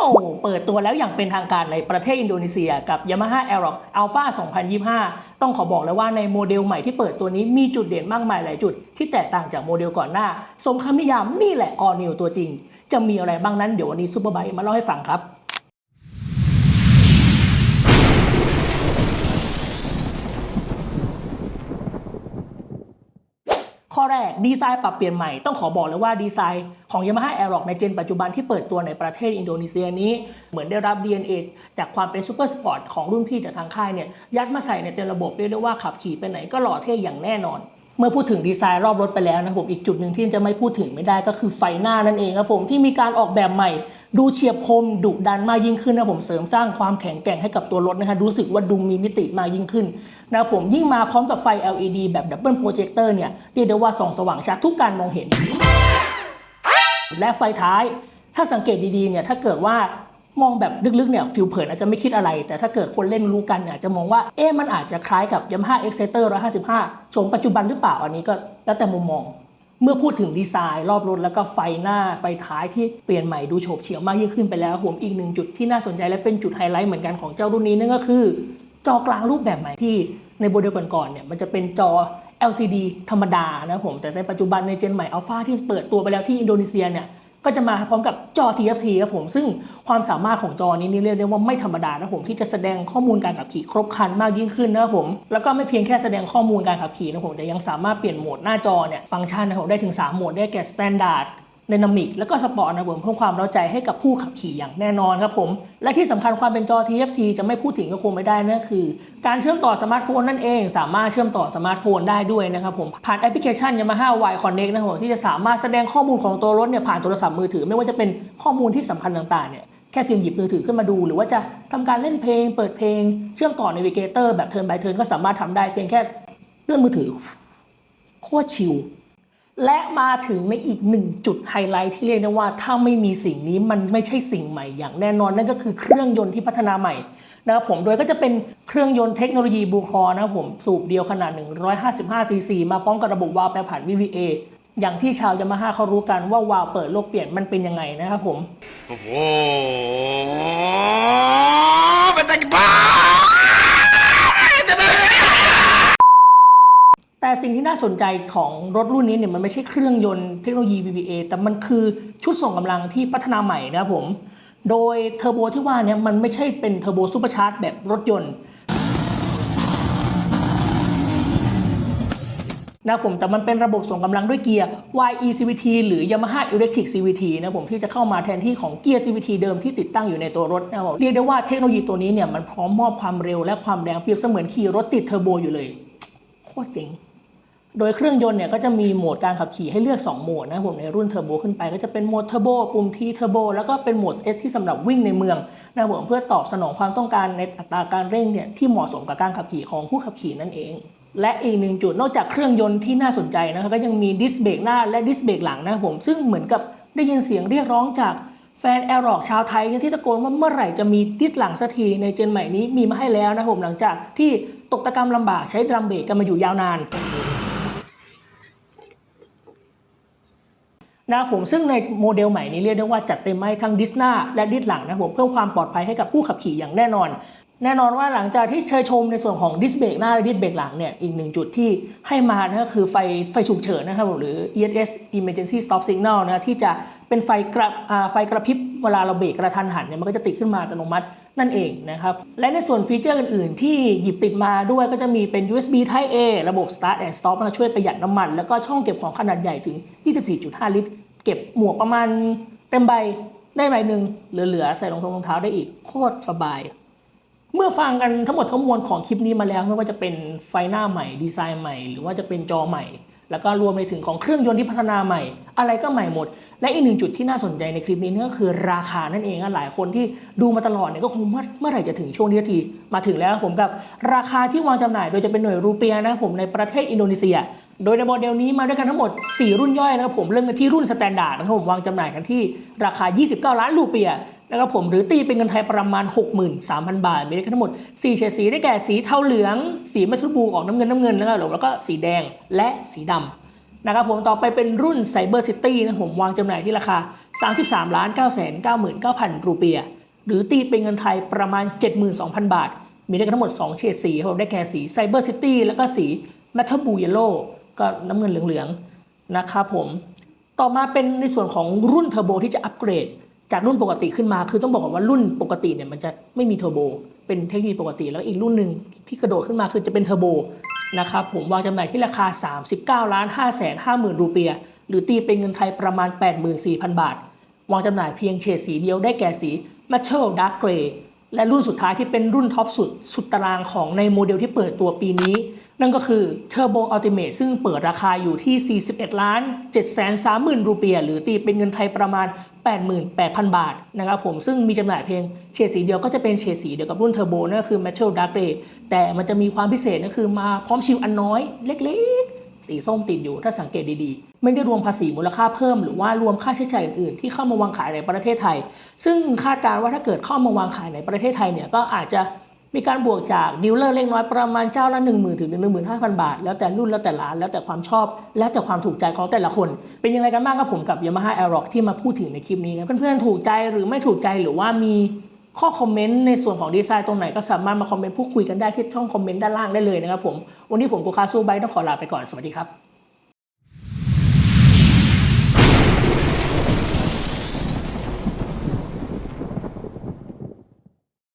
วเปิดตัวแล้วอย่างเป็นทางการในประเทศอินโดนีเซียกับ Yamaha Aerox Alpha 2025 ต้องขอบอกเลยว่าในโมเดลใหม่ที่เปิดตัวนี้มีจุดเด่นมากมายหลายจุด ที่แตกต่างจากโมเดลก่อนหน้า สมคำนิยามนี่แหละ All New ตัวจริง จะมีอะไรบ้างนั้นเดี๋ยววันนี้ซูเปอร์ไบค์มาเล่าให้ฟังครับ ข้อแรกดีไซน์ปรับเปลี่ยนใหม่ต้องขอบอกเลยว่าดีไซน์ของ Yamaha Aerox ในเจนปัจจุบันที่เปิดตัวในประเทศอินโดนีเซียนี้ เหมือนได้รับ DNA จากความเป็นซูเปอร์สปอร์ตของรุ่นพี่จากทางค่ายเนี่ยยัดมาใส่ในเต็มระบบเรียกได้ว่าขับขี่ไปไหนก็หล่อเท่อย่างแน่นอน เมื่อพูดถึงดีไซน์รอบรถไปแล้วนะผมอีกจุดหนึ่งที่จะไม่พูดถึงไม่ได้ก็คือไฟหน้านั่นเองครับผมที่มีการออกแบบใหม่ ดูเฉียบคมดุดันมากยิ่งขึ้นนะผมเสริมสร้างความแข็งแกร่งให้กับตัวรถนะฮะรู้สึกว่าดูมีมิติมากยิ่งขึ้นนะผมยิ่งมาพร้อมกับไฟ LED แบบดับเบิลโปรเจคเตอร์เนี่ยเรียกได้ว่าส่องสว่างชัดทุกการมองเห็น และไฟท้ายถ้าสังเกตดีๆเนี่ยถ้าเกิดว่า มองแบบลึกๆเนี่ยผิวเผินอาจจะไม่คิดอะไร แต่ถ้าเกิดคนเล่นรู้กันเนี่ยจะมองว่าเอ๊ะมันอาจจะคล้ายกับ Yamaha Exciter 155โฉมปัจจุบันหรือเปล่าอันนี้ก็แล้วแต่มุมมอง เมื่อพูดถึงดีไซน์ รอบรถแล้วก็ไฟหน้าไฟท้ายที่เปลี่ยนใหม่ดูโฉบเฉี่ยวมากยิ่งขึ้นไปแล้วผมอีกหนึ่งจุดที่น่าสนใจและเป็นจุดไฮไลท์เหมือนกันของเจ้ารุ่นนี้นั่นก็คือ จอกลางรูปแบบใหม่ที่ในโมเดลก่อนๆเนี่ยมันจะเป็นจอ LCD ธรรมดานะผมแต่ในปัจจุบันในเจนใหม่ Alpha ที่เปิดตัวไปแล้วที่อินโดนีเซียเนี่ย ก็จะมาพร้อมกับจอ TFT ครับผม ซึ่งความสามารถของจอนี้นี่เรียกได้ว่าไม่ธรรมดานะผมที่จะแสดงข้อมูลการขับขี่ครบครันมากยิ่งขึ้นนะครับผม แล้วก็ไม่เพียงแค่แสดงข้อมูลการขับขี่นะผมแต่ยังสามารถเปลี่ยนโหมดหน้าจอเนี่ยฟังก์ชันนะผมได้ถึง 3 โหมดได้แก่ Standard ดนามิกแล้วก็สปอร์ตนะผมเพิ่มความเร้าใจให้กับผู้ขับขี่อย่างแน่นอนครับผม และที่สำคัญความเป็นจอ TFT จะไม่พูดถึงก็คงไม่ได้นั่นคือ การเชื่อมต่อสมาร์ทโฟนนั่นเอง สามารถเชื่อมต่อสมาร์ทโฟนได้ด้วยนะครับผมผ่านแอปพลิเคชัน Yamaha Y Connect นะครับผมที่จะสามารถแสดงข้อมูลของตัวรถเนี่ยผ่านโทรศัพท์มือถือ ไม่ว่าจะเป็นข้อมูลที่สำคัญต่างๆเนี่ยแค่เพียงหยิบมือถือขึ้นมาดู หรือว่าจะทำการเล่นเพลง เปิดเพลง เชื่อมต่อ Navigator แบบ Turn by Turn ก็สามารถทำได้เพียงแค่เลื่อนมือถือโคตรชิล และมาถึงในอีกหนึ่งจุดไฮไลท์ที่เรียกได้ว่าถ้าไม่มีสิ่งนี้มันไม่ใช่สิ่งใหม่อย่างแน่นอน นั่นก็คือเครื่องยนต์ที่พัฒนาใหม่นะครับผมโดยก็จะเป็นเครื่องยนต์เทคโนโลยีบูคอนะครับผมสูบเดียวขนาด 155 ซีซี มาพร้อมกับระบบวาล์วแปรผัน VVA อย่างที่ชาวยามาฮ่าเขารู้กันว่าวาล์วเปิดโลกเปลี่ยนมันเป็นยังไงนะครับผม Oh, ที่น่าสนใจของรถรุ่นนี้เนี่ยมันไม่ใช่เครื่องยนต์เทคโนโลยี VVA แต่มันคือชุดส่งกำลังที่พัฒนาใหม่นะครับผม โดยเทอร์โบที่ว่าเนี่ยมันไม่ใช่เป็นเทอร์โบซูเปอร์ชาร์จแบบรถยนต์นะผมแต่มันเป็นระบบส่งกำลังด้วยเกียร์ YE CVT หรือ Yamaha Electric CVT นะผมที่จะเข้ามาแทนที่ของเกียร์ CVT เดิมที่ติดตั้งอยู่ในตัวรถนะผมเรียกได้ว่าเทคโนโลยีตัวนี้เนี่ยมันพร้อมมอบความเร็วและความแรงเปรียบเสมือนขี่รถติดเทอร์โบอยู่เลยโคตรเจ๋ง โดยเครื่องยนต์เนี่ยก็จะมีโหมดการขับขี่ให้เลือก 2 โหมดนะผมในรุ่นเทอร์โบขึ้นไปก็จะเป็นโหมดเทอร์โบปุ่ม T เทอร์โบแล้วก็เป็นโหมด S ที่สำหรับวิ่งในเมืองนะผมเพื่อตอบสนองความต้องการในอัตราการเร่งเนี่ยที่เหมาะสมกับการขับขี่ของผู้ขับขี่นั่นเอง และอีกหนึ่งจุดนอกจากเครื่องยนต์ที่น่าสนใจนะครับก็ยังมีดิสเบรกหน้าและดิสเบรกหลังนะผมซึ่งเหมือนกับได้ยินเสียงเรียกร้องจากแฟนแอร์ร็อกชาวไทยที่ตะโกนว่าเมื่อไหร่จะมีดิสหลังสักทีในเจนใหม่นี้มีมาให้แล้วนะผมหลังจากที่ตกตะกรรมลำบากใช้ดรัมเบรกกันมาอยู่ยาวนาน นะครับผมซึ่งในโมเดลใหม่นี้เรียกได้ว่าจัดเต็มมาให้ทั้งดิสหน้าและดิสหลังนะผมเพิ่มความปลอดภัยให้กับผู้ขับขี่อย่างแน่นอน แน่นอนว่าหลังจากที่เชยชมในส่วนของดิสเบรกหน้าและดิสเบรกหลังเนี่ยอีกหนึ่งจุดที่ให้มานะก็คือไฟไฟฉุกเฉินนะครับหรือ ESS Emergency Stop Signal นะที่จะเป็นไฟกระไฟกระพริบ เวลาเราเบรกกระทันหันเนี่ยมันก็จะติดขึ้นมาอัตโนมัตินั่นเองนะครับและในส่วนฟีเจอร์อื่นๆ ที่หยิบติดมาด้วยก็จะมีเป็น USB Type A ระบบ Start and Stop มาช่วยประหยัดน้ำมัน แล้วก็ช่องเก็บของขนาดใหญ่ถึง 24.5 ลิตร เก็บหมวกประมาณเต็มใบได้ใบหนึ่งเหลือๆใส่รองเท้ารองเท้าได้อีกโคตรสบายเมื่อฟังกันทั้งหมดทั้งมวลของคลิปนี้มาแล้วไม่ว่าจะเป็นไฟหน้าใหม่ดีไซน์ใหม่ หรือว่าจะเป็นจอใหม่ แล้วก็รวมไปถึงของเครื่องยนต์ที่พัฒนาใหม่ อะไรก็ใหม่หมด และอีกหนึ่งจุดที่น่าสนใจในคลิปนี้นั่นก็คือราคานั่นเองอะหลายคนที่ดูมาตลอดเนี่ยก็คงเมื่อเมื่อไหร่จะถึงช่วงนี้ทีมาถึงแล้วผมกับราคาที่วางจำหน่าย โดยจะเป็นหน่วยรูเปียนะผมในประเทศอินโดนีเซียโดยในโมเดลนี้มาด้วยกันทั้งหมด 4 รุ่นย่อยนะครับผมเริ่มกันที่รุ่นสแตนดาร์ดนะครับผมวางจำหน่ายกันที่ราคา 29 ล้านรูเปียนะครับผมหรือตีเป็นเงินไทยประมาณ 63,000 บาท มีด้วยกันทั้งหมด 4 เฉดสีได้แก่สีเทาเหลือง สีมัทรูบูออกน้ำเงินน้ำเงินนะครับแล้วก็สีแดงและสีดำนะครับผมต่อไปเป็นรุ่น Cyber City นะผมวางจำหน่ายที่ราคา 33ล้าน9 9 9 9 0รูเปีย หรือตีเป็นเงินไทยประมาณ 72,000 บาท มีด้วยกันทั้งหมด 2 เฉดสีครับผมได้แก่สี Cyber City แล้วก็สี Metal Blue Yellow ก็น้ำเงินเหลืองๆนะครับผม ต่อมาเป็นในส่วนของรุ่นเทอร์โบที่จะอัปเกรด จากรุ่นปกติขึ้นมา คือต้องบอกก่อนว่ารุ่นปกติเนี่ยมันจะไม่มีเทอร์โบเป็นเทคโนโลยีปกติ แล้วอีกรุ่นหนึ่งที่กระโดดขึ้นมาคือจะเป็นเทอร์โบนะครับผมวางจำหน่ายที่ราคา 39ล้าน5แสน5หมื่นรูเปีย หรือตีเป็นเงินไทยประมาณ 84,000 บาท วางจำหน่ายเพียงเฉดสีเดียวได้แก่สี Metal Dark Grey และรุ่นสุดท้ายที่เป็นรุ่นท็อปสุด สุดตารางของในโมเดลที่เปิดตัวปีนี้ นั่นก็คือ Turbo Ultimate ซึ่งเปิดราคาอยู่ที่ 41 ล้าน 7 3 0 0 0 0 รูเปียหรือตีเป็นเงินไทยประมาณ 88,000 บาทนะครับผมซึ่งมีจำหน่ายเพียงเฉดสีเดียวก็จะเป็นเฉดสีเดียวกับรุ่น Turbo นั่นก็คือ Metal Dark Grey แต่มันจะมีความพิเศษก็คือมาพร้อมชิลอันน้อยเล็กๆสีส้มติดอยู่ถ้าสังเกตดีๆ ไม่ได้รวมภาษีมูลค่าเพิ่มหรือว่ารวมค่าใช้จ่ายอื่นๆ ที่เข้ามาวางขายในประเทศไทย ซึ่งคาดการณ์ว่าถ้าเกิดเข้ามาวางขายในประเทศไทยเนี่ยก็อาจจะ มีการบวกจากดีลเลอร์เล็กน้อยประมาณเจ้าละ 1 0,000ถึง15,000 บาท แล้วแต่รุ่นแล้วแต่ร้านแล้วแต่ความชอบ แล้วแต่ความถูกใจของแต่ละคน เป็นยังไงกันบ้างกับผมกับ Yamaha Aerox ที่มาพูดถึงในคลิปนี้นะเพื่อนๆถูกใจหรือไม่ถูกใจหรือว่ามีข้อคอมเมนต์ในส่วนของดีไซน์ตรงไหนก็สามารถมาคอมเมนต์พูดคุยกันได้ที่ช่องคอมเมนต์ด้านล่างได้เลยนะครับผมวันนี้ผมกูคาซูไบต้องขอลาไปก่อนสวัสดีครับ